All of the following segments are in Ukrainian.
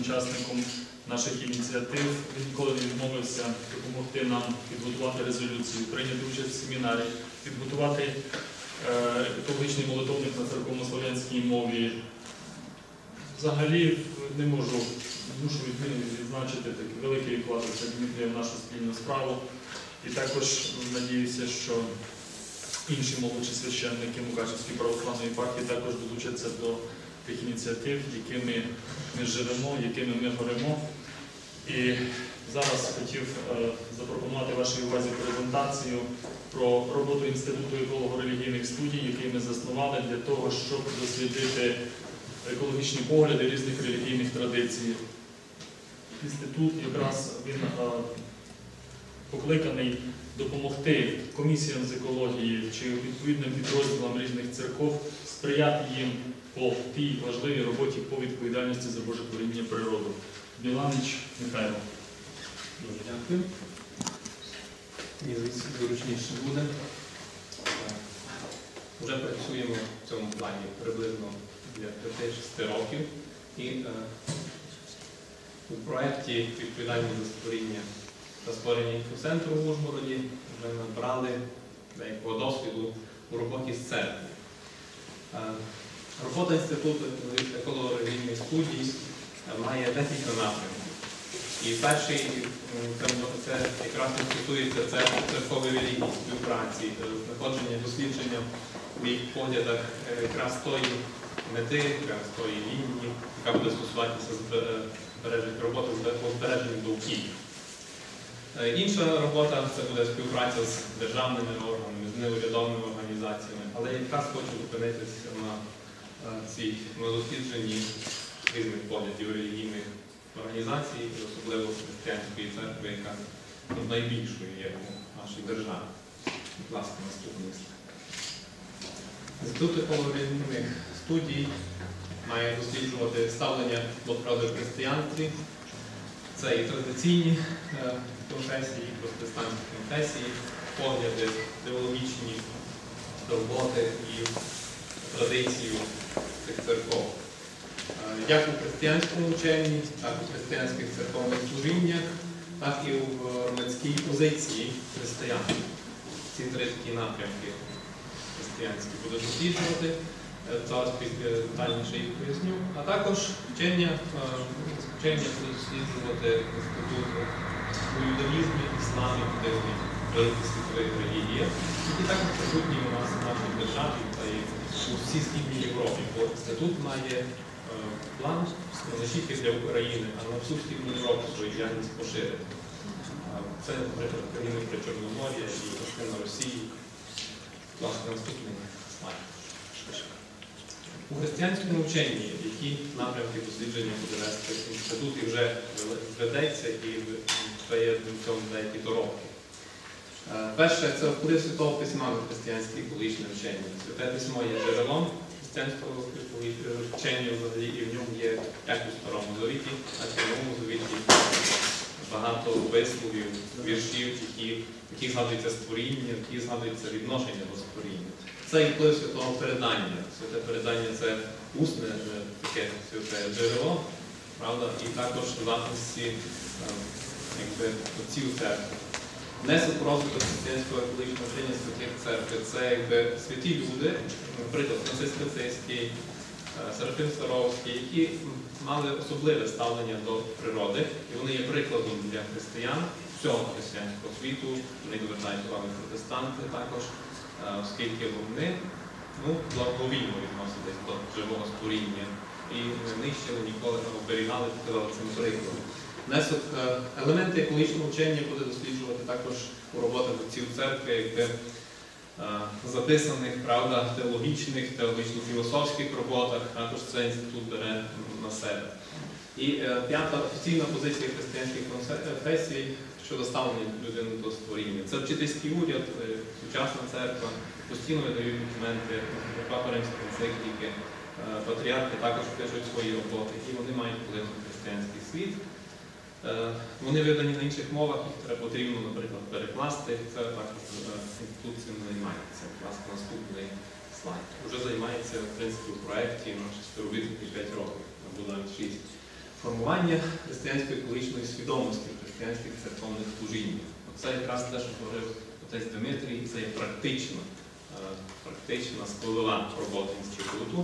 учасником наших ініціатив. Він ніколи не відмовився допомогти нам підготувати резолюцію, прийняти участь в семінарі, підготувати е, екологічний молитовник на церковнослов'янській мові. Взагалі не можу мушу від- відзначити такий великий вклад це Дмитрія в нашу спільну справу. І також надіюся, що інші молодші священники Мукачевської православної партії також долучаться до тих ініціатив, якими ми живемо, якими ми горемо. І зараз хотів е, запропонувати вашій увазі презентацію про роботу Інституту еколого-релігійних студій, який ми заснували для того, щоб дослідити екологічні погляди різних релігійних традицій. Інститут якраз він е, покликаний допомогти комісіям з екології чи відповідним підрозділам різних церков сприяти їм по тій важливій роботі по відповідальності за Боже творіння природу. Біланич Михайло. Дуже дякую. І звідси зручніше буде. Вже працюємо в цьому плані приблизно для 5-6 років. І е, у проєкті відповідальність за створіння та створення інфоцентру в Ужгороді вже набрали деякого досвіду у роботі з церквою. Е, Робота інституту еколого-релігійних студій е, має декілька напрямків. І перший це, якраз стосується це церкової релігії, співпраці, знаходження, дослідження в їх поглядах е, якраз тої мети, якраз тої лінії, яка буде стосуватися роботи з збе- по довкілля. Е, Інша робота це буде співпраця з державними органами, з неурядовими організаціями, але я якраз хочу зупинитися на цій на дослідженні різних поглядів релігійних організацій, і особливо християнської церкви, яка найбільшою є у нашій державі. Будь ласка, наступний. Інститут екологічних студій має досліджувати ставлення до правди в християнстві. Це і традиційні е, конфесії, і протестантські конфесії, погляди, теологічні роботи і традиції цих церков. Як у християнському ученні, так і у християнських церковних служіннях, так і в громадській позиції християн. Ці три такі напрямки християнські буду досліджувати. Е, Зараз детальніше їх поясню. А також вчення, е, вчення досліджувати інституту у юдаїзмі, ісламі, буддизмі, великих світових релігіях, які також присутні у нас в нашій державі та і у всій східній Європі. Бо інститут має е, план не тільки для України, а на всю східну Європу свою діяльність поширити. Це, наприклад, країни при Чорномор'я і частина Росії. Ласка, наступний слайд. У християнському вченні, які напрямки дослідження буде вести інститут і вже ведеться і вже є в цьому деякі дороги. Е, Перше це вплив Святого Письма на християнське екологічне вчення. Святе письмо є джерелом християнського вчення взагалі, і в ньому є як у Старому Завіті, і в Новому Завіті багато висловів, віршів, які, які згадуються створіння, які згадуються відношення до створіння. Це і вплив святого передання. Святе передання це усне е, таке святе джерело, правда, і також записи е, якби, отців церкви. Внесок в розвиток християнського екологічного вчення святих церкви це якби святі люди, наприклад, Франциск Лицейський, е, Серафим Саровський, які мали особливе ставлення до природи, і вони є прикладом для християн всього християнського світу. Вони довертають увагу протестанти також, е, оскільки вони ну, благовійно відносились до живого створіння і не нищили ніколи, не оберігали, показали цим прикладом. Внесок е, елементи екологічного вчення буде досліджувати також у роботах отців церкви, якби е, записаних, правда, теологічних, теологічно-філософських роботах, також цей інститут бере на себе. І е, п'ята офіційна позиція християнських конфесій щодо ставлення людини до створіння. Це вчительський уряд, сучасна церква, постійно видають документи, папа е, патріархи також пишуть свої роботи, і вони мають вплив на християнський світ. Е, Вони видані на інших мовах, їх потрібно, наприклад, перекласти. Це також е, інститут цим займається. Будь ласка, наступний слайд. Вже займається в принципі у проєкті наші співробітники 5 років, або навіть 6. формування християнської екологічної свідомості християнських церковних служіннях. Це якраз те, що говорив отець Дмитрій, це є практична, е, практична складова роботи інституту.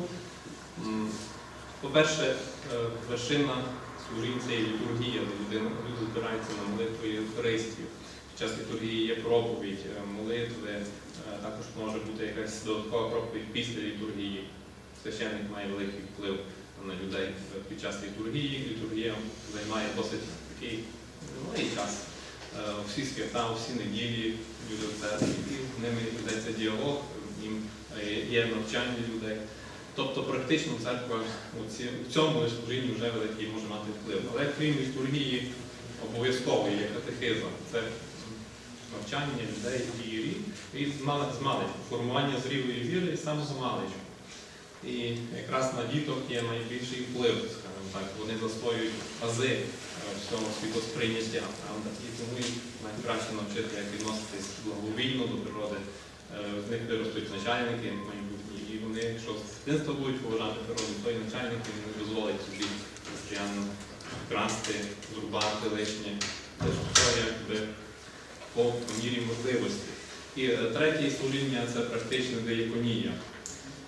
По-перше, вершина це є літургія, де люди збираються на молитву і Євхаристію. Під час літургії є проповідь, е, молитви, е, також може бути якась додаткова проповідь після літургії. Священник має великий вплив на людей під час літургії. Літургія займає досить такий малий час. Е, Всі свята, всі неділі люди в церкві, і з ними ведеться діалог, їм е, є навчання людей. Тобто практично церква в цьому служінні вже великий може мати вплив. Але крім літургії, обов'язково є катехизм. Це навчання людей вірі і з мали- маличку, формування зрілої віри і самого маличку. І якраз на діток є найбільший вплив, скажімо так. Вони засвоюють ази е, всього світосприйняття, правда? І тому їх найкраще навчити, як відноситись благовійно до природи. Е, З них виростуть начальники вони, якщо з дитинства будуть поважати природу, то і начальники не дозволять собі постійно красти, зрубати лишнє. Тож це якби по мірі можливості. І е, третє служіння це практичне дияконія.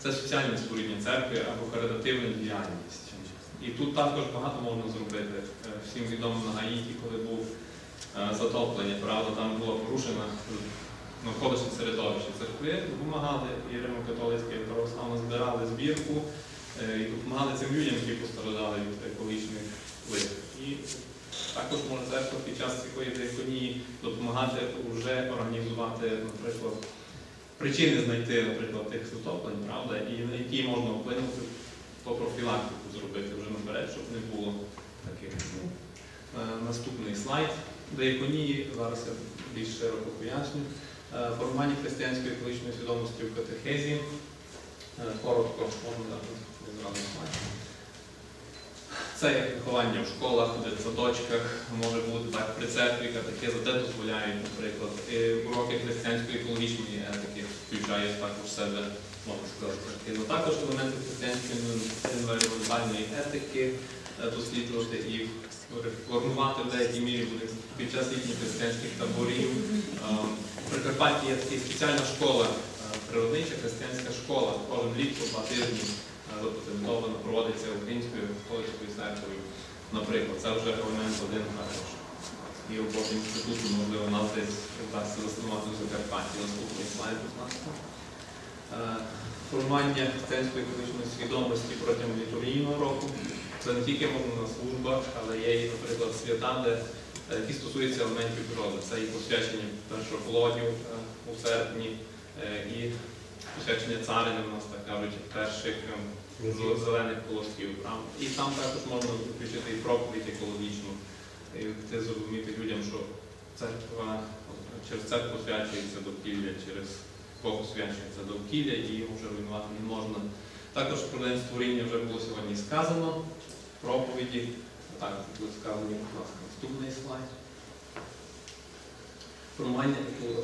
Це соціальне служіння церкви або каритативна діяльність. І тут також багато можна зробити. Е, Всім відомо на Гаїті, коли був е, затоплення, правда, там була порушена навколишнє середовище церкви, допомагали і Римо-католицька, збирали збірку е, і допомагали цим людям, які постраждали від екологічних вплив. І також може церква під час цієї диаконії допомагати вже організувати, наприклад, причини знайти, наприклад, тих затоплень, правда, і на які можна вплинути, то профілактику зробити вже наперед, щоб не було таких. Ну, е, Наступний слайд. Диаконії, зараз я більш широко поясню. Е, Формування християнської екологічної свідомості в катехезі. Е, Коротко можна дати зразу. Це як виховання в школах, в дитсадочках, може бути так при церкві, катехиза, де дозволяють, наприклад, уроки християнської екологічної етики включають також себе, можна сказати, катехиза. Також елементи християнської енвайронментальної етики е, досліджувати і формувати в деякій мірі під час літніх християнських таборів. Прикарпатті є спеціальна школа, е, природнича християнська школа. Кожен рік по два тижні запатентовано проводиться українською католицькою церквою. Наприклад, це вже елемент один також. І роботи інституту, можливо, нас десь вдасться заснувати в Закарпатті. Наступний слайд, будь ласка. Е, Формування християнської економічної свідомості протягом літургійного року. Це не тільки можна на службах, але є і, наприклад, свята, де які стосуються елементів природи. Це і посвячення першоплодів е, у серпні, е, і посвячення царини, у нас так кажуть, перших е, зелених колосків. І там також можна включити і проповідь екологічну, і ти зрозуміти людям, що церква через церкву освячується довкілля, через Бог освячується довкілля і його вже руйнувати не можна. Також про день створіння вже було сьогодні сказано, проповіді. Так, сказані, будь ласка, наступний слайд. Формування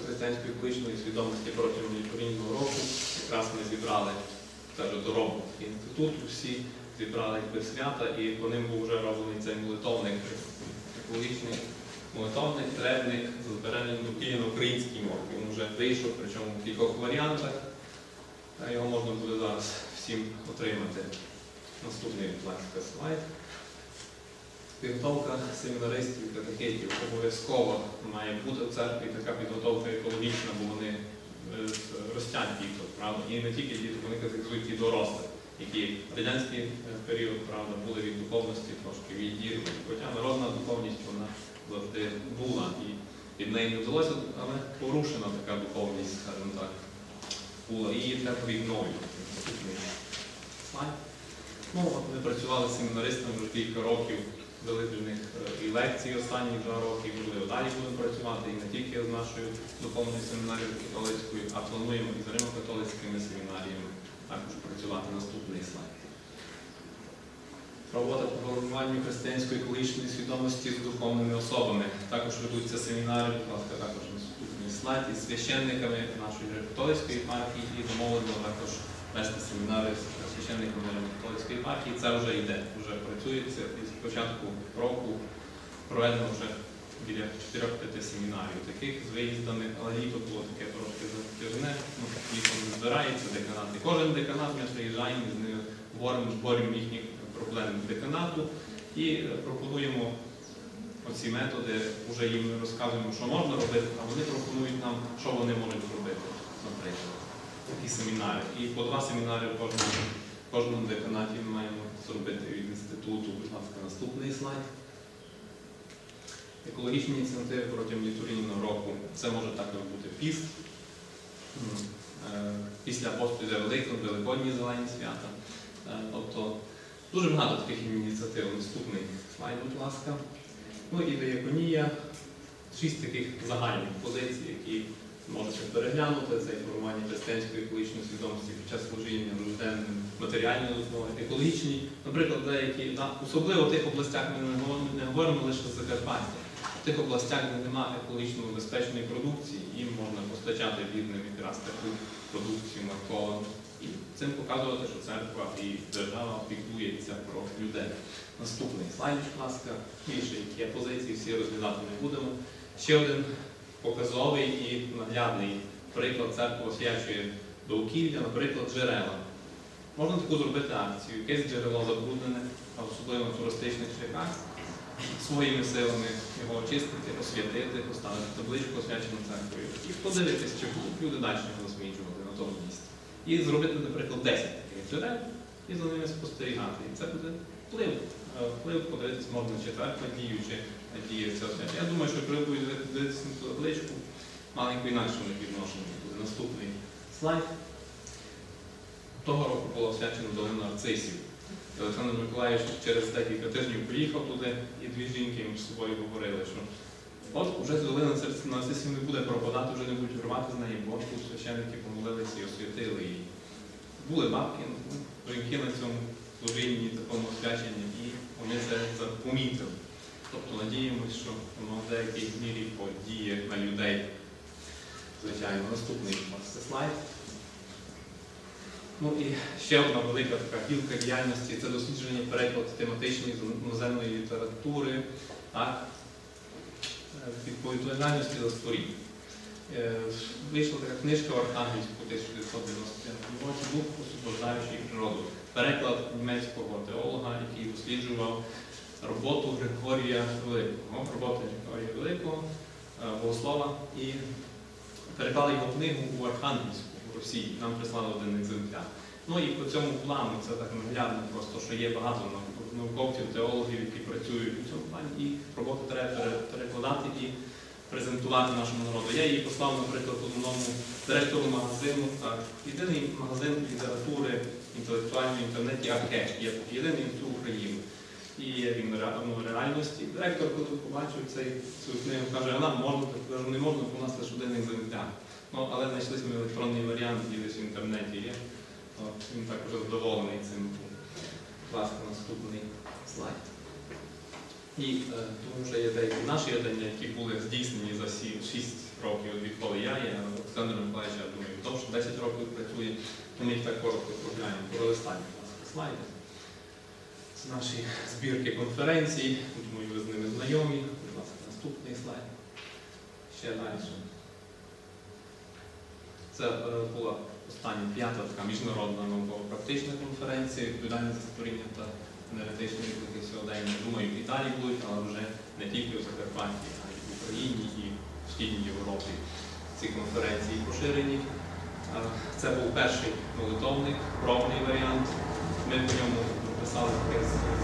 християнської екологічної свідомості протягом літургійного року. Якраз ми зібрали каже, доробок інституту, всі зібрали якби свята, і по ним був вже роблений цей молитовник, екологічний молитовник, требник з збереженням довкілля на українській мові. Він вже вийшов, причому в кількох варіантах. Його можна буде зараз всім отримати. Наступний, будь ласка, слайд. Підготовка семінаристів катехетів обов'язково має бути в церкві така підготовка екологічна, бо вони е, ростять діток, правда. І не тільки діток, вони катехізують і дорослих, які в радянський е, період правда, були від духовності трошки відірвані. Хоча народна духовність вона завжди була і від неї не вдалося, але порушена така духовність, скажімо так, була. І її треба відновлювати. Ну, ми працювали з семінаристами вже кілька років, них е, і лекції останні два роки, можливо, далі будемо працювати і не тільки з нашою духовною семінарією католицькою, а плануємо і з римо-католицькими семінаріями також працювати. Наступний слайд. Робота по формуванню християнської екологічної свідомості з духовними особами. Також ведуться семінари, будь ласка, також наступний слайд із священниками нашої католицької партії і домовлено також вести семінари з священниками католицької партії. Це вже йде, вже працюється. З початку року проведено вже біля 4-5 семінарів таких з виїздами, але літо було таке трошки затяжне, ну, літо не збирається, деканати. Кожен деканат ми приїжджаємо з ними, говоримо, зборюємо їхні проблеми деканату і е, пропонуємо оці методи, вже їм розказуємо, що можна робити, а вони пропонують нам, що вони можуть зробити, наприклад. Такі семінари. І по два семінари в кожному, кожному деканаті ми маємо зробити від інституту. Будь ласка, наступний слайд. Екологічні ініціативи протягом літургійного року. Це може також бути піст. Е, Після йде Великдень, Великодні зелені свята. Е, Тобто дуже багато таких ініціатив. Наступний слайд, будь ласка. Ну і дияконія. Шість таких загальних позицій, які можете переглянути. Це і формування християнської екологічної свідомості під час служіння, нужденним, матеріальної основи, екологічні. Наприклад, деякі, на, особливо в тих областях ми не говоримо, не говоримо лише з Закарпаття. В тих областях, де немає екологічно безпечної продукції, їм можна постачати бідним якраз таку продукцію марковану. І цим показувати, що церква і держава піклується про людей. Наступний слайд, будь ласка, більше які є позиції, всі розглядати не будемо. Ще один показовий і наглядний приклад церква освячує довкілля, наприклад, джерела. Можна таку зробити акцію, якесь джерело забруднене, особливо на туристичних шляхах, своїми силами його очистити, освятити, поставити табличку освячену церквою і подивитися, чи будуть люди далі засмічувати на тому місці. І зробити, наприклад, 10 таких джерел і за ними спостерігати. І це буде вплив. Е, Вплив подивитися можна чи церква дію, чи діє це. Я думаю, що коли будуть дивитися на ту табличку, маленько інакше у відношення буде. Наступний слайд. Того року було освячено долину нарцисів. Олександр Миколаївич через декілька тижнів приїхав туди, і дві жінки між собою говорили, що от уже долина нарцисів не буде пропадати, вже не будуть рвати з неї бочку, священники помолилися і освятили її. Були бабки, ну, жінки на цьому служінні, такому освяченні, і вони це помітили. Тобто надіємося, що воно в деякій мірі подіє на людей. Звичайно, наступний у слайд. Ну і ще одна велика така гілка діяльності це дослідження переклад тематичної іноземної літератури, так, е, відповідальності за створіння. Е, Вийшла така книжка в Архангельську 1995 році «Дух, освобождаючий природу. Переклад німецького теолога, який досліджував роботу Григорія Великого, роботи Григорія Великого, е, богослова, і переклали його книгу у Архангельську в Росії. Нам прислали один екземпляр. Ну і по цьому плану це так наглядно, просто що є багато науковців, теологів, які працюють у цьому плані, і роботу треба перекладати і презентувати нашому народу. Я її послав, наприклад, одному директору магазину. Єдиний магазин літератури інтелектуальної в інтернеті Аркеш, є єдиний в всю Україну. І є він в реальності. Директор, коли побачив цей, цю книгу, каже, а нам можна, кажу, не можна, бо у нас лише один екземпляр. Ну, але знайшли ми електронний варіант, який десь в інтернеті є. От, він також задоволений цим. Будь ласка, наступний слайд. І е, тому вже є деякі наші єднання, які були здійснені за 6 років, відколи я є. Олександр Миколаївич, я думаю, довше 10 років працює, ми їх так коротко прогляємо. Пролистаємо, будь ласка, слайди. Це наші збірки конференцій. Думаю, ви з ними знайомі. Будь ласка, наступний слайд. Ще далі. Це е, була остання п'ята така міжнародна науково-практична конференція, відповідальна за створіння та енергетичної сьогодення. Думаю, в Італії будуть, але вже не тільки в Закарпатті, а й в Україні і в Східній Європі ці конференції поширені. Е, Це був перший молитовник, пробний варіант. Ми по ньому написали таке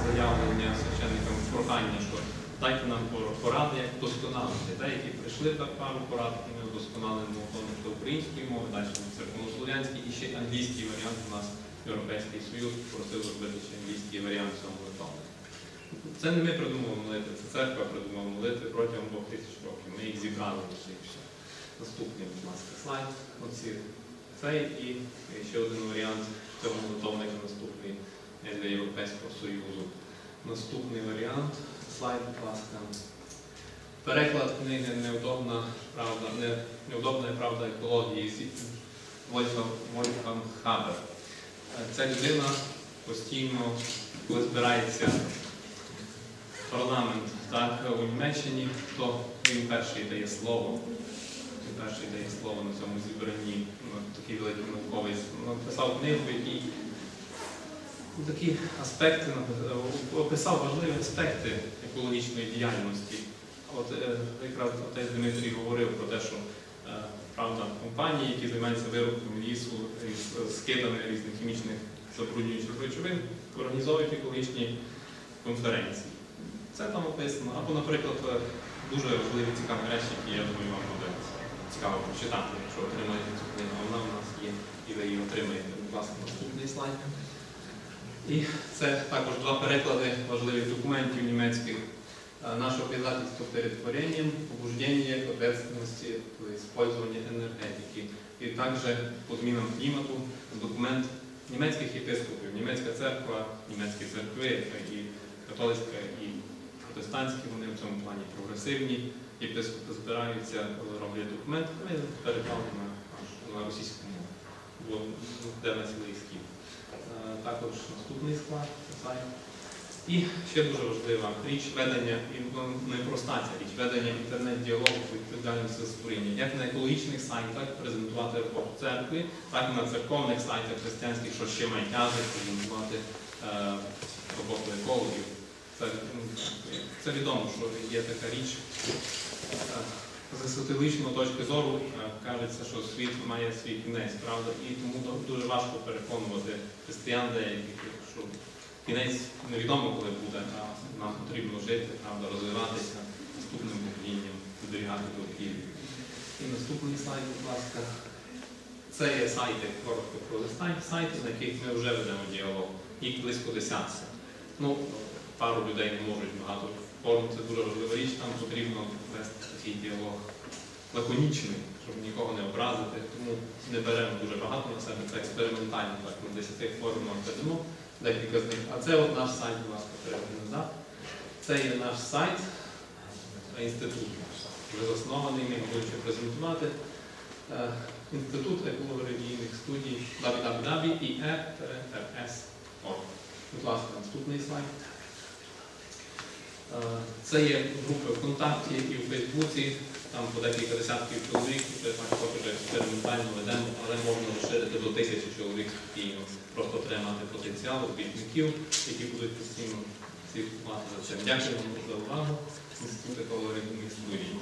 заявлення священникам прохання, що дайте нам поради, як вдосконалити. Деякі прийшли пару порад, і ми вдосконалили молитовник української мови, далі на церковнослов'янський і ще англійський варіант у нас Європейський Союз просив зробити ще англійський варіант цього молитовника. Це не ми придумали молити, це церква придумала молити протягом двох тисяч років. Ми їх зібрали лише і все. Наступний, будь ласка, слайд. Оці цей і ще один варіант цього молитовника наступний для Європейського Союзу. Наступний варіант. Слайд, будь ласка. Переклад книги Неудобна правда, не, неудобна правда екології з Вольфгам Хабер. ця людина постійно, коли збирається парламент так, у Німеччині, то він перший дає слово. Він перший дає слово на цьому зібранні. Ну, Такий великий науковець написав книгу, в якій ну, такі аспекти описав важливі аспекти екологічної діяльності. От е, якраз отець Дмитрій говорив про те, що е, правда компанії, які займаються виробком лісу із скидами різних хімічних забруднюючих речовин, організовують екологічні конференції. Це там описано. Або, наприклад, е, дуже важливі цікаві речі, які я думаю, вам буде цікаво прочитати, якщо отримаєте цю книгу. Вона у нас є, і ви її отримаєте. Будь ласка, наступний слайд. І це також два переклади важливих документів німецьких. Э, Наше обязательство перед творением, побуждение к ответственности, то есть энергетики. І також по змінам клімату документ німецьких єпископів, німецька церква, німецькі церкви і католицька, і протестантські, вони в цьому плані прогресивні. Єпископи збираються, роблять документ, ми переклали на, на російську мову, бо де на цілий схід. Е, Також наступний склад, сайт. І ще дуже важлива річ ведення, і ну, непроста ця річ, ведення інтернет-діалогу про відповідальність створення. Як на екологічних сайтах презентувати роботу церкви, так і на церковних сайтах християнських, що ще азик, презентувати е, роботу екологів. Це, ну, це відомо, що є така річ. З естетичної точки зору кажеться, що світ має свій кінець, правда, і тому дуже важко переконувати християн деяких, що кінець невідомо, коли буде, а нам потрібно жити, правда, розвиватися наступним поколінням, зберігати довкілля. І наступний слайд, будь ласка. Це є сайти, коротко про сайти, на яких ми вже ведемо діалог. Їх близько десятка. Ну, пару людей не можуть багато. Форм це дуже важлива річ, там потрібно вести такий діалог лаконічний, щоб нікого не образити. Тому не беремо дуже багато на себе, це експериментально, так, на 10 формах ведемо декілька з них. А це от наш сайт, будь ласка, переходимо назад. Це є наш сайт е, інституту. Вже заснований, ми будемо презентувати. Е, Інститут еколого-релігійних студій www.ie.rs.org. Будь ласка, наступний слайд. Е, Це є групи ВКонтакті і в Фейсбуці, там по декілька десятків чоловік, поки що експериментально ведемо, але можна розширити до тисячі чоловік спокійно. Просто треба мати потенціал робітників, які будуть постійно слідкувати за цим. Дякую вам за увагу. Інститут екології студії.